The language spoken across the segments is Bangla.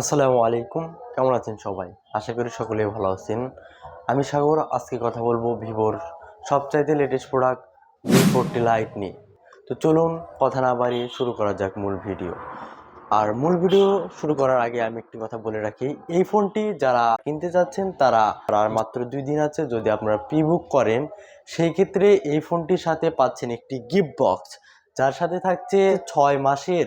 আসসালামু আলাইকুম। কেমন আছেন সবাই? আশা করি সকলেই ভালো আছেন। আমি সাগর, আজকে কথা বলব ভিভোর সবচাইতে latest product V forty lite নিয়ে। তো চলুন কথা না বাড়িয়ে শুরু করা যাক মূল ভিডিও। আর মূল ভিডিও শুরু করার আগে আমি একটি কথা বলে রাখি, এই ফোনটি যারা কিনতে যাচ্ছেন, তারা আর মাত্র দুই দিন আছে, যদি আপনারা প্রি বুক করেন, সেই ক্ষেত্রে এই ফোনটির সাথে পাচ্ছেন একটি গিফট বক্স যার সাথে থাকছে ছয় মাসের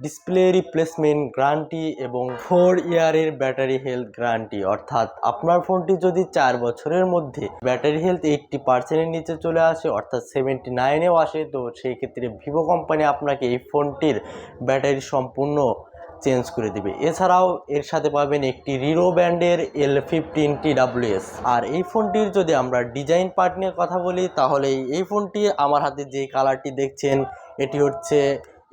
ডিসপ্লে রিপ্লেসমেন্ট গ্যারান্টি এবং ফোর ইয়ারের ব্যাটারি হেলথ গ্যারান্টি। অর্থাৎ আপনার ফোনটি যদি চার বছরের মধ্যে ব্যাটারি হেলথ এইটটি পার্সেন্টের নিচে চলে আসে, অর্থাৎ সেভেন্টি নাইনেও আসে, তো সেই ক্ষেত্রে ভিভো কোম্পানি আপনাকে এই ফোনটির ব্যাটারি সম্পূর্ণ চেঞ্জ করে দিবে। এছাড়াও এর সাথে পাবেন একটি রিরো ব্র্যান্ডের এল ফিফটিন টি ডাব্লিউএস আর এই ফোনটির যদি আমরা ডিজাইন পার্ট নিয়ে কথা বলি, তাহলে এই ফোনটি আমার হাতে যে কালারটি দেখছেন, এটি হচ্ছে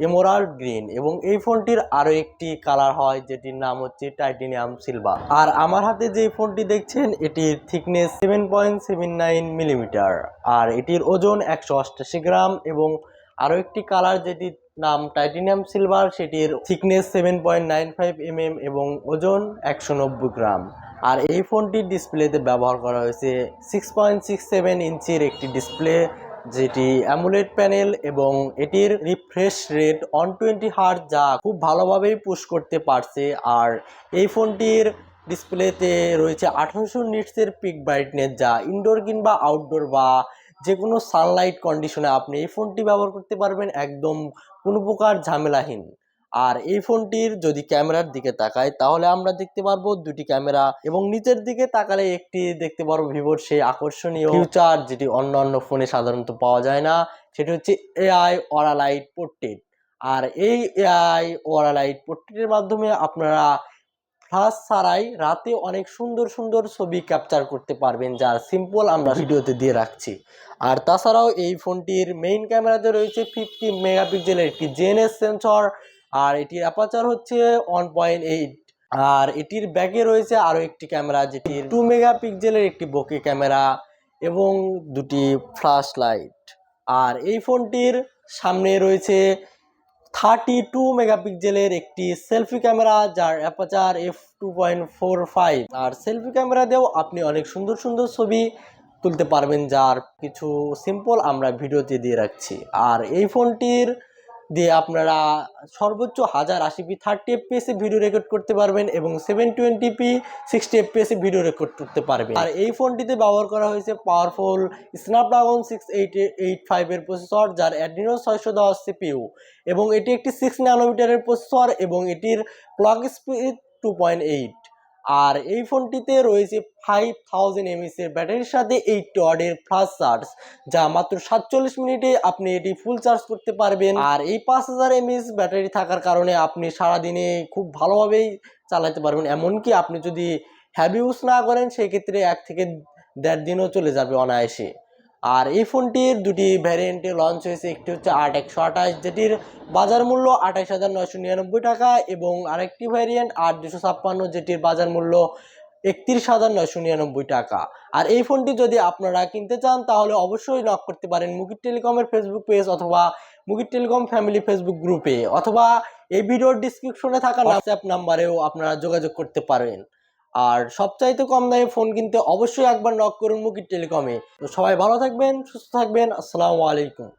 এমোরাল্ড গ্রিন এবং এই ফোনটির আরও একটি কালার হয়, যেটির নাম হচ্ছে টাইটেনিয়াম সিলভার আর আমার হাতে যে ফোনটি দেখছেন, এটির thickness seven point seven nine millimetre আর এটির ওজন একশো অষ্টাশি গ্রাম এবং আরও একটি কালার যেটির নাম টাইটেনিয়াম সিলভার সেটির thickness seven point nine five mm এবং ওজন একশো নব্বই গ্রাম। আর এই ফোনটির ডিসপ্লেতে ব্যবহার করা হয়েছে সিক্স পয়েন্ট সিক্স সেভেন ইঞ্চির একটি ডিসপ্লে যেটি অ্যামুলেট প্যানেল এবং এটির refresh rate one twenty hertz যা খুব ভালোভাবেই পুশ করতে পারছে। আর এই ফোনটির ডিসপ্লেতে রয়েছে আঠারোশো নিটসের পিক ব্রাইটনেস যা ইনডোর কিংবা আউটডোর বা যে কোনো সানলাইট কন্ডিশনে আপনি এই ফোনটি ব্যবহার করতে পারবেন একদম কোনো প্রকার ঝামেলাহীন। আর এই ফোনটির যদি ক্যামেরার দিকে তাকাই, তাহলে আমরা দেখতে পারব দুটি ক্যামেরা এবং নিচের দিকে তাকালে একটি দেখতে পারব ভিভোর সেই আকর্ষণীয় ফিউচার যেটি অন্য অন্য ফোনে সাধারণত পাওয়া যায় না, সেটি হচ্ছে এআই ওরালাইট পোর্ট্রেট আর এই এআই ওরালাইট পোর্ট্রেটের মাধ্যমে আপনারা ফ্লাশ ছাড়াই রাতে অনেক সুন্দর সুন্দর ছবি ক্যাপচার করতে পারবেন, যার সিম্পল আমরা ভিডিওতে দিয়ে রাখছি। আর তাছাড়াও এই ফোনটির মেইন ক্যামেরাতে রয়েছে ফিফটি মেগাপিক্সেলের একটি জেএনএস সেন্সর আর এটির অ্যাপাচার হচ্ছে ওয়ান পয়েন্ট এইট আর এটির ব্যাগে রয়েছে আরও একটি ক্যামেরা যেটি টু মেগা মেগাপিক্সেলের একটি বকে ক্যামেরা এবং দুটি ফ্ল্যাশ লাইট আর এই ফোনটির সামনে রয়েছে থার্টি টু মেগাপিক্সেলের একটি সেলফি ক্যামেরা যার aperture F two point four five আর সেলফি ক্যামেরা দিয়েও আপনি অনেক সুন্দর সুন্দর ছবি তুলতে পারবেন, যার কিছু সিম্পল আমরা ভিডিওতে দিয়ে রাখছি। আর এই ফোনটির দিয়ে আপনারা সর্বোচ্চ হাজার আশি পি থার্টি এফপিএসে ভিডিও রেকর্ড করতে পারবেন এবং সেভেন টোয়েন্টি পি সিক্সটি এফপিএসে ভিডিও রেকর্ড করতে পারবেন। আর এই ফোনটিতে ব্যবহার করা হয়েছে powerful Snapdragon six eight eight ফাইভের প্রসেসর যার অ্যাড্রিনো ছয়শো দশ সিপিইউ এবং এটি একটি সিক্স ন্যানোমিটারের প্রসেসর এবং এটির clock speed two point eight আর এই ফোনটিতে রয়েছে ফাইভ থাউজেন্ড এমএসের ব্যাটারির সাথে এই টডের ফাস্ট চার্জ যা মাত্র সাতচল্লিশ মিনিটে আপনি এটি ফুল চার্জ করতে পারবেন। আর এই পাঁচ হাজার এমএস ব্যাটারি থাকার কারণে আপনি সারাদিনে খুব ভালোভাবেই চালাতে পারবেন। এমনকি আপনি যদি হ্যাভি ইউজ না করেন, সেক্ষেত্রে এক থেকে দেড় দিনও চলে যাবে অনায়াসে। আর এই ফোনটির দুটি ভ্যারিয়েন্টে লঞ্চ হয়েছে একটি হচ্ছে আট একশো আঠাশ যেটির বাজার মূল্য আঠাশ হাজার নয়শো নিরানব্বই টাকা এবং আরেকটি ভ্যারিয়েন্ট আট দুশো ছাপ্পান্ন যেটির বাজার মূল্য একত্রিশ হাজার নয়শো নিরানব্বই টাকা। আর এই ফোনটি যদি আপনারা কিনতে চান তাহলে অবশ্যই নক করতে পারেন মুকির টেলিকমের ফেসবুক পেজ অথবা মুকির টেলিকম ফ্যামিলি ফেসবুক গ্রুপে অথবা এই ভিডিওর ডিসক্রিপশনে থাকা হোয়াটসঅ্যাপ নাম্বারেও আপনারা যোগাযোগ করতে পারেন। আর সবচাইতে কম দামে ফোন কিনতে অবশ্যই একবার নক করুন মুকির টেলিকমে তো সবাই ভালো থাকবেন, সুস্থ থাকবেন, আসসালামু আলাইকুম।